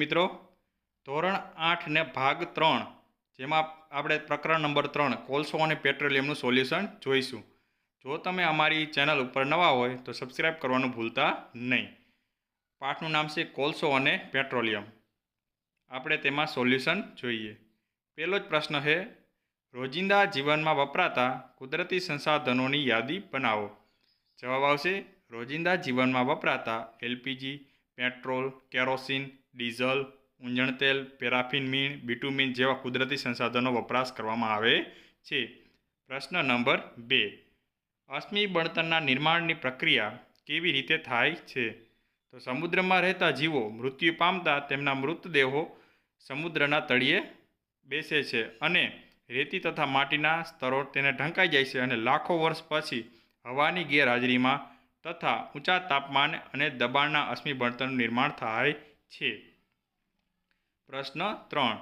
મિત્રો, ધોરણ આઠ ને ભાગ ત્રણ, જેમાં આપણે પ્રકરણ નંબર ત્રણ, કોલસો અને પેટ્રોલિયમનું સોલ્યુશન જોઈશું. જો તમે અમારી ચેનલ ઉપર નવા હોય, તો સબસ્ક્રાઈબ કરવાનું ભૂલતા નહીં. પાઠનું નામ છે કોલસો અને પેટ્રોલિયમ. આપણે તેમાં સોલ્યુશન જોઈએ. પહેલો જ પ્રશ્ન છે, રોજિંદા જીવનમાં વપરાતા કુદરતી સંસાધનોની યાદી બનાવો. જવાબ આવશે, રોજિંદા જીવનમાં વપરાતા એલપીજી, પેટ્રોલ, કેરોસીન ડીઝલ, ઊંજણ તેલ, પેરાફિન મીણ બિટુમિન જેવા કુદરતી સંસાધનો વપરાશ કરવામાં આવે છે. પ્રશ્ન નંબર બે. અશ્મિ બળતણના નિર્માણની પ્રક્રિયા કેવી રીતે થાય છે? તો સમુદ્રમાં રહેતા જીવો મૃત્યુ પામતા તેમના મૃતદેહો સમુદ્રના તળિયે બેસે છે અને રેતી તથા માટીના સ્તરો તેને ઢંકાઈ જાય છે અને લાખો વર્ષ પછી હવાની ગેરહાજરીમાં તથા ઊંચા તાપમાન અને દબાણના અશ્મિ બળતણનું નિર્માણ થાય છે. પ્રશ્ન ત્રણ.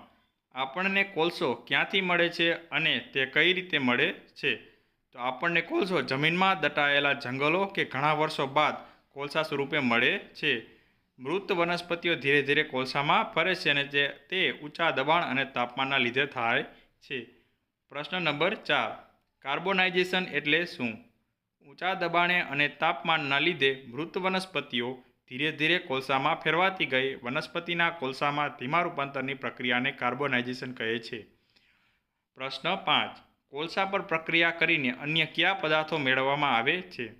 આપણને કોલસો ક્યાંથી મળે છે અને તે કઈ રીતે મળે છે? તો આપણને કોલસો જમીનમાં દટાયેલા જંગલો કે ઘણા વર્ષો બાદ કોલસા સ્વરૂપે મળે છે. મૃત વનસ્પતિઓ ધીરે ધીરે કોલસામાં ફરે છે અને તે તે ઊંચા દબાણ અને તાપમાનના લીધે થાય છે. પ્રશ્ન નંબર ચાર. કાર્બોનાઇઝેશન એટલે શું? ઊંચા દબાણે અને તાપમાનના લીધે મૃત વનસ્પતિઓ ધીરે ધીરે કોલસામાં ફેરવાતી ગઈ. વનસ્પતિના કોલસામાં ધીમા રૂપાંતરની પ્રક્રિયાને કાર્બોનાઇઝેશન કહે છે. પ્રશ્ન પાંચ. કોલસા પર પ્રક્રિયા કરીને અન્ય કયા પદાર્થો મેળવવામાં આવે છે?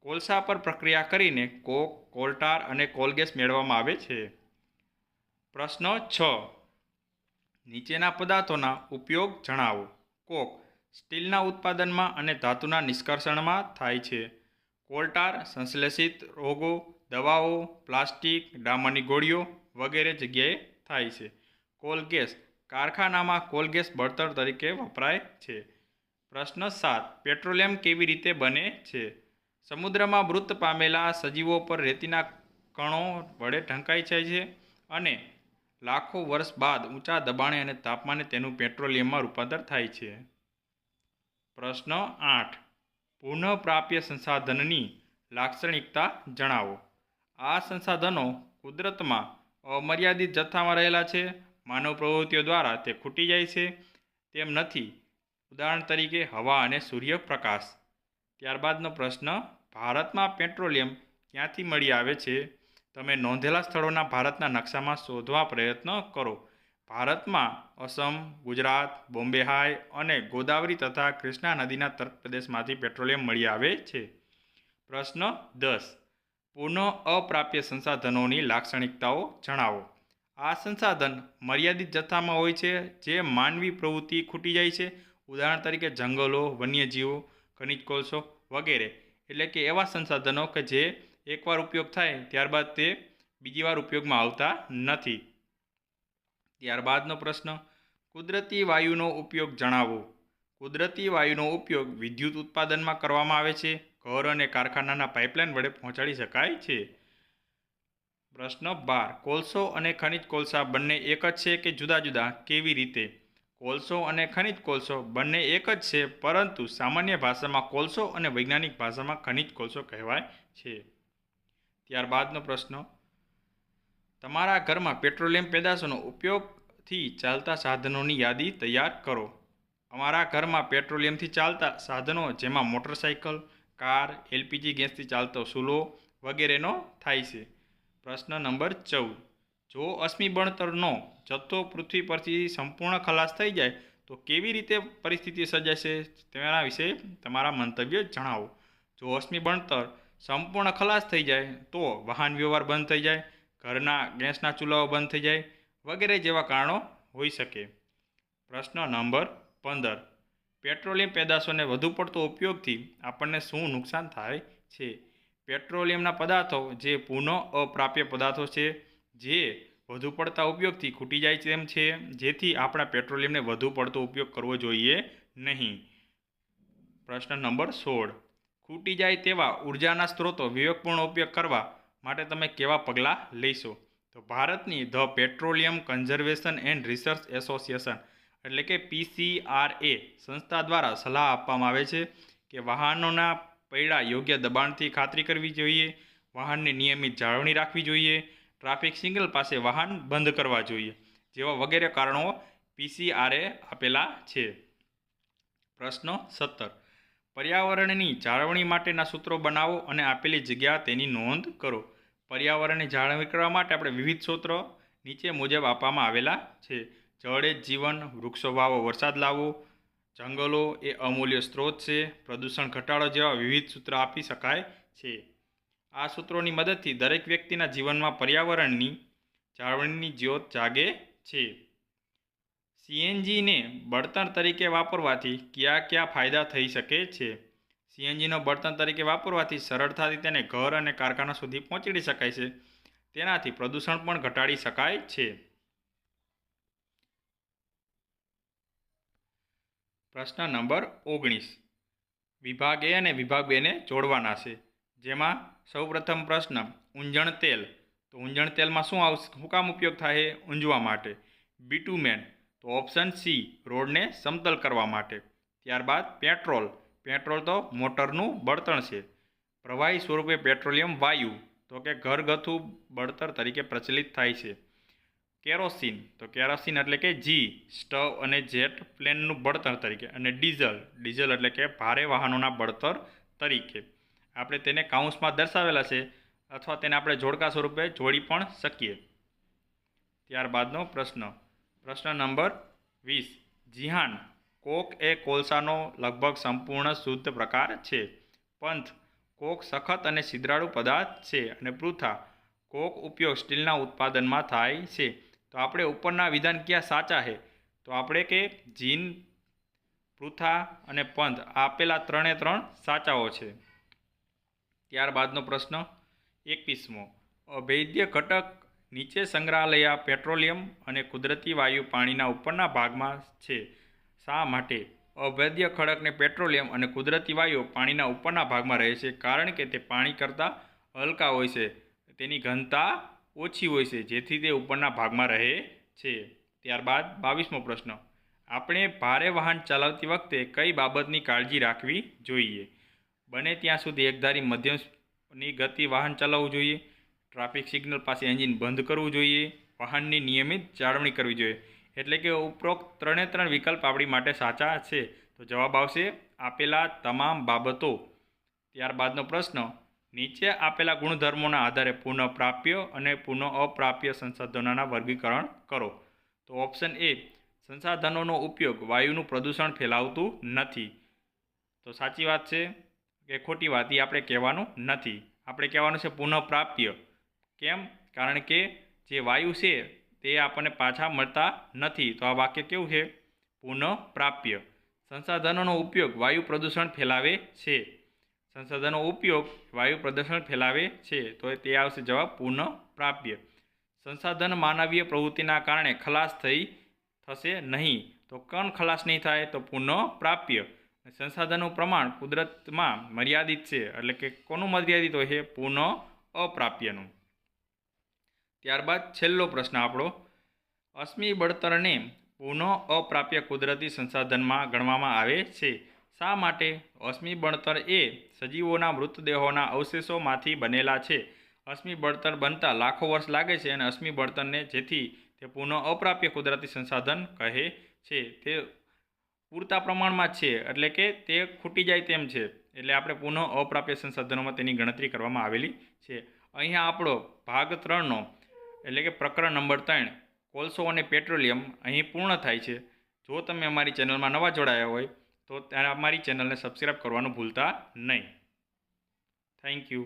કોલસા પર પ્રક્રિયા કરીને કોક, કોલટાર અને કોલગેસ મેળવવામાં આવે છે. પ્રશ્ન છ. નીચેના પદાર્થોના ઉપયોગ જણાવો. કોક, સ્ટીલના ઉત્પાદનમાં અને ધાતુના નિષ્કર્ષણમાં થાય છે. કોલટાર સંશ્લેષિત રોગો દવાઓ, પ્લાસ્ટિક, ડામરની ગોળીઓ વગેરે જગ્યાએ થાય છે. કોલગેસ કારખાનામાં કોલગેસ બળતણ તરીકે વપરાય છે. પ્રશ્ન સાત, પેટ્રોલિયમ કેવી રીતે બને છે? સમુદ્રમાં મૃત પામેલા સજીવો પર રેતીના કણો વડે ઢંકાઈ જાય છે અને લાખો વર્ષ બાદ ઊંચા દબાણે અને તાપમાને તેનું પેટ્રોલિયમમાં રૂપાંતર થાય છે. પ્રશ્ન આઠ, પુનઃપ્રાપ્ય સંસાધનની લાક્ષણિકતા જણાવો. આ સંસાધનો કુદરતમાં અમર્યાદિત જથ્થામાં રહેલા છે. માનવ પ્રવૃત્તિઓ દ્વારા તે ખૂટી જાય છે. તેમ નથી. ઉદાહરણ તરીકે હવા અને સૂર્યપ્રકાશ. ત્યારબાદનો પ્રશ્ન, ભારતમાં પેટ્રોલિયમ ક્યાંથી મળી આવે છે? તમે નોંધેલા સ્થળોના ભારતના નકશામાં શોધવા પ્રયત્ન કરો. ભારતમાં અસમ, ગુજરાત, બોમ્બે હાઈ અને ગોદાવરી તથા કૃષ્ણા નદીના તટ પ્રદેશમાંથી પેટ્રોલિયમ મળી આવે છે. પ્રશ્ન દસ. પુનઃ અપ્રાપ્ય સંસાધનોની લાક્ષણિકતાઓ જણાવો. આ સંસાધન મર્યાદિત જથ્થામાં હોય છે, જે માનવી પ્રવૃત્તિ ખૂટી જાય છે. ઉદાહરણ તરીકે જંગલો, વન્યજીવો, ખનિજ કોલસો વગેરે. એટલે કે એવા સંસાધનો કે જે એકવાર ઉપયોગ થાય, ત્યારબાદ તે બીજી વાર ઉપયોગમાં આવતા નથી. ત્યારબાદનો પ્રશ્ન, કુદરતી વાયુનો ઉપયોગ જણાવો. કુદરતી વાયુનો ઉપયોગ વિદ્યુત ઉત્પાદનમાં કરવામાં આવે છે. ઘર અને કારખાનાના પાઇપલાઇન વડે પહોંચાડી શકાય છે. પ્રશ્ન બાર, કોલસો અને ખનિજ કોલસા બંને એક જ છે કે જુદા જુદા? કેવી રીતે? કોલસો અને ખનિજ કોલસો બંને એક જ છે, પરંતુ સામાન્ય ભાષામાં કોલસો અને વૈજ્ઞાનિક ભાષામાં ખનિજ કોલસો કહેવાય છે. ત્યારબાદનો પ્રશ્ન, તમારા ઘરમાં પેટ્રોલિયમ પેદાશોનો ઉપયોગથી ચાલતા સાધનોની યાદી તૈયાર કરો. અમારા ઘરમાં પેટ્રોલિયમથી ચાલતા સાધનો, જેમાં મોટરસાઇકલ કાર, એલપીજી, ગેસથી ચાલતો ચૂલો વગેરેનો થાય છે. પ્રશ્ન નંબર ચૌદ. જો અશ્મિ બણતરનો જથ્થો પૃથ્વી પરથી સંપૂર્ણ ખલાસ થઈ જાય, તો કેવી રીતે પરિસ્થિતિ સર્જાશે? તેના વિશે તમારા મંતવ્ય જણાવો. જો અશ્મિ બણતર સંપૂર્ણ ખલાસ થઈ જાય, તો વાહન વ્યવહાર બંધ થઈ જાય, ઘરના ગેસના ચૂલાઓ બંધ થઈ જાય વગેરે જેવા કારણો હોઈ શકે. પ્રશ્ન નંબર પંદર. પેટ્રોલિયમ પેદાશોને વધુ પડતો ઉપયોગથી આપણને શું નુકસાન થાય છે? પેટ્રોલિયમના પદાર્થો જે પુનઃ અપ્રાપ્ય પદાર્થો છે, જે વધુ પડતા ઉપયોગથી ખૂટી જાય તેમ છે, જેથી આપણા પેટ્રોલિયમને વધુ પડતો ઉપયોગ કરવો જોઈએ નહીં. પ્રશ્ન નંબર સોળ. ખૂટી જાય તેવા ઉર્જાના સ્ત્રોતો વિવેકપૂર્ણ ઉપયોગ કરવા માટે તમે કેવા પગલાં લઈશો? તો ભારતની the petroleum conservation and research association એટલે કે પીસીઆરએ સંસ્થા દ્વારા સલાહ આપવામાં આવે છે કે વાહનોના પૈડા યોગ્ય દબાણથી ખાતરી કરવી જોઈએ, વાહનની નિયમિત જાળવણી રાખવી જોઈએ, ટ્રાફિક સિગ્નલ પાસે વાહન બંધ કરવા જોઈએ, જેવા વગેરે કારણો પીસીઆરએ આપેલા છે. પ્રશ્ન સત્તર. પર્યાવરણની જાળવણી માટેના સૂત્રો બનાવો અને આપેલી જગ્યા તેની નોંધ કરો. પર્યાવરણની જાળવણી કરવા માટે આપણે વિવિધ સૂત્રો નીચે મુજબ આપવામાં આવેલા છે. જળ એ જીવન, વૃક્ષો વાવો, વરસાદ લાવો. જંગલો એ અમૂલ્ય સ્ત્રોત છે. પ્રદૂષણ ઘટાડો જેવા વિવિધ સૂત્રો આપી શકાય છે. આ સૂત્રોની મદદથી દરેક વ્યક્તિના જીવનમાં પર્યાવરણની જાળવણીની જ્યોત જાગે છે. સીએનજીને બળતણ તરીકે વાપરવાથી કયા કયા ફાયદા થઈ શકે છે? સીએનજીનો બળતણ તરીકે વાપરવાથી સરળતાથી તેને ઘર અને કારખાના સુધી પહોંચાડી શકાય છે. તેનાથી પ્રદૂષણ પણ ઘટાડી શકાય છે. પ્રશ્ન નંબર ઓગણીસ. વિભાગ એ અને વિભાગ બેને જોડવાના છે. જેમાં સૌપ્રથમ પ્રશ્ન ઊંજણ તેલ. તો ઊંજણ તેલમાં શું આવશે શું કામ ઉપયોગ થાય ઊંજવા માટે? બીટુમેન તો ઓપ્શન સી રોડને સમતલ કરવા માટે. ત્યારબાદ પેટ્રોલ પેટ્રોલ તો મોટરનું બળતણ છે. પ્રવાહી સ્વરૂપે પેટ્રોલિયમ વાયુ, તો કે ઘરગથ્થુ બળતર તરીકે પ્રચલિત થાય છે. કેરોસીન. તો કેરોસીન એટલે કે જી સ્ટવ અને જેટ પ્લેનનું બળતણ તરીકે અને ડીઝલ. ડીઝલ એટલે કે ભારે વાહનોના બળતર તરીકે. આપણે તેને કાઉન્સમાં દર્શાવેલા છે અથવા તેને આપણે જોડકા સ્વરૂપે જોડી પણ શકીએ. ત્યારબાદનો પ્રશ્ન. પ્રશ્ન નંબર વીસ. જીહાન, કોક એ કોલસાનો લગભગ સંપૂર્ણ શુદ્ધ પ્રકાર છે. પંથ. કોક સખત અને છિદ્રાળુ પદાર્થ છે અને પૃથા. કોક ઉપયોગ સ્ટીલના ઉત્પાદનમાં થાય છે. તો આપણે ઉપરના વિધાન ક્યાં સાચા છે તો આપણે કે જીન, પૃથા અને પંથ આપેલા ત્રણે ત્રણ સાચાઓ છે. ત્યારબાદનો પ્રશ્ન એકવીસમો. અભેદ્ય ઘટક નીચે સંગ્રહાલય, પેટ્રોલિયમ અને કુદરતી વાયુ પાણીના ઉપરના ભાગમાં છે. શા માટે? અભેદ્ય ખડકને પેટ્રોલિયમ અને કુદરતી વાયુ પાણીના ઉપરના ભાગમાં રહે છે, કારણ કે તે પાણી કરતાં હલકા હોય છે. તેની ઘનતા ઓછી હોય છે, જેથી તે ઉપરના ભાગમાં રહે છે. ત્યારબાદ બાવીસમો પ્રશ્ન. આપણે ભારે વાહન ચલાવતી વખતે કઈ બાબતની કાળજી રાખવી જોઈએ? બને ત્યાં સુધી એકધારી મધ્યમની ગતિ વાહન ચલાવવું જોઈએ, ટ્રાફિક સિગ્નલ પાસે એન્જિન બંધ કરવું જોઈએ, વાહનની નિયમિત જાળવણી કરવી જોઈએ. એટલે કે ઉપરોક્ત ત્રણે ત્રણ વિકલ્પ આપણી માટે સાચા છે. તો જવાબ આવશે આપેલા તમામ બાબતો. ત્યારબાદનો પ્રશ્ન. નીચે આપેલા ગુણધર્મોના આધારે પુનઃપ્રાપ્ય અને પુનઃ અપ્રાપ્ય સંસાધનોના વર્ગીકરણ કરો. તો ઓપ્શન એ સંસાધનોનો ઉપયોગ વાયુનું પ્રદૂષણ ફેલાવતું નથી. તો સાચી વાત છે કે ખોટી વાત, એ આપણે કહેવાનું નથી. આપણે કહેવાનું છે પુનઃપ્રાપ્ય. કેમ? કારણ કે જે વાયુ છે, તે આપણને પાછા મળતા નથી. તો આ વાક્ય કેવું છે? પુનઃપ્રાપ્ય. સંસાધનોનો ઉપયોગ વાયુ પ્રદૂષણ ફેલાવે છે. સંસાધનો ઉપયોગ વાયુ પ્રદૂષણ ફેલાવે છે, તો તે આવશે જવાબ પુનઃપ્રાપ્ય સંસાધન માનવીય પ્રવૃત્તિના કારણે ખલાસ થઈ થશે નહીં, તો કણ ખલાસ નહીં થાય, તો પુનઃપ્રાપ્ય સંસાધનનું પ્રમાણ કુદરતમાં મર્યાદિત છે, એટલે કે કોનું મર્યાદિત હોય છે પુનઃ અપ્રાપ્યનું. ત્યારબાદ છેલ્લો પ્રશ્ન આપણો. અશ્મિ બળતરને પુનઃ અપ્રાપ્ય કુદરતી સંસાધનમાં ગણવામાં આવે છે. શા માટે? અશ્મિ બળતર એ સજીવોના મૃતદેહોના અવશેષોમાંથી બનેલા છે. અશ્મિ બળતર બનતા લાખો વર્ષ લાગે છે અને અશ્મિ બળતરને જેથી તે પુનઃ અપ્રાપ્ય કુદરતી સંસાધન કહે છે. તે પૂરતા પ્રમાણમાં છે, એટલે કે તે ખૂટી જાય તેમ છે, એટલે આપણે પુનઃ અપ્રાપ્ય સંસાધનોમાં તેની ગણતરી કરવામાં આવેલી છે. અહીંયા આપણો ભાગ ત્રણનો, એટલે કે પ્રકરણ નંબર ત્રણ, કોલસો અને પેટ્રોલિયમ અહીં પૂર્ણ થાય છે. જો તમે અમારી ચેનલમાં નવા જોડાયા હોય તો ત્યારે અમારી ચેનલને સબસ્ક્રાઈબ કરવાનું ભૂલતા નહીં. Thank you